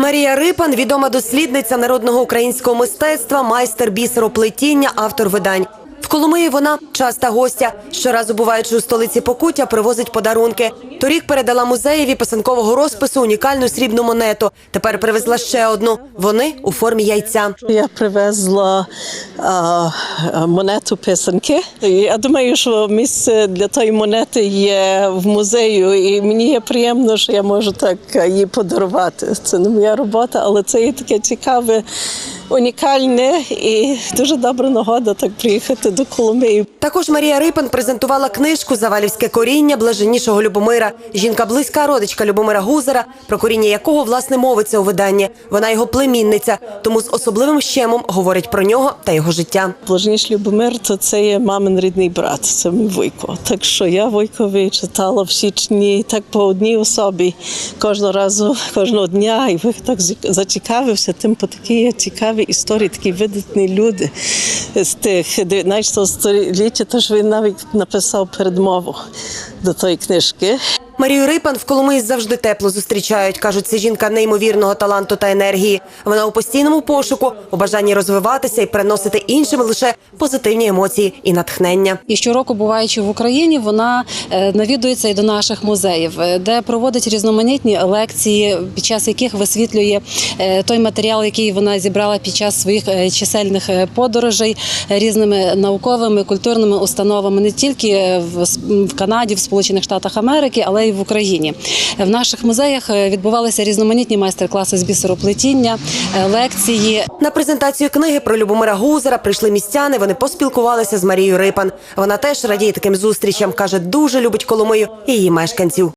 Марія Рипан відома дослідниця народного українського мистецтва, майстер бісероплетіння, автор видань. Коломиї вона часта гостя. Щоразу буваючи у столиці Покуття, привозить подарунки. Торік передала музеєві писанкового розпису унікальну срібну монету. Тепер привезла ще одну. Вони у формі яйця. Я привезла а, монету писанки. Я думаю, що місце для тої монети є в музею, і мені є приємно, що я можу так її подарувати. Це не моя робота, але це є таке цікаве, унікальне і дуже добра нагода так приїхати до Коломиї. Також Марія Рипан презентувала книжку Завалівське коріння блаженнішого Любомира. Жінка близька родичка Любомира Гузера, про коріння якого власне мовиться у виданні. Вона його племінниця, тому з особливим щемом говорить про нього та його життя. Блажніш Любомир, то це є мамин рідний брат, це мій Вуйко. Так що я Вуйкові читала в січні так по одній особі кожного разу, кожного дня. І Вуйко так зацікавився тим, по такі є цікаві історії, такі видатні люди з тих 19 століття. Тож він навіть написав передмову до тої книжки. Марію Рипан в Коломиї завжди тепло зустрічають. кажуть, це жінка неймовірного таланту та енергії. Вона у постійному пошуку, у бажанні розвиватися і приносити іншим лише позитивні емоції і натхнення. І щороку, буваючи в Україні, вона е, навідується і до наших музеїв, е, де проводить різноманітні лекції, під час яких висвітлює е, той матеріал, який вона зібрала під час своїх чисельних подорожей різними науковими культурними установами, не тільки в Канаді, в Сполучених Штатах Америки, але й в Україні. Е, В наших музеях е, відбувалися різноманітні майстер-класи з бісероплетіння, е, лекції. На презентацію книги про Любомира Гузера прийшли містяни. Вони поспілкувалися з Марією Рипан. Вона теж радіє таким зустрічам. каже, дуже любить Коломию і її мешканців.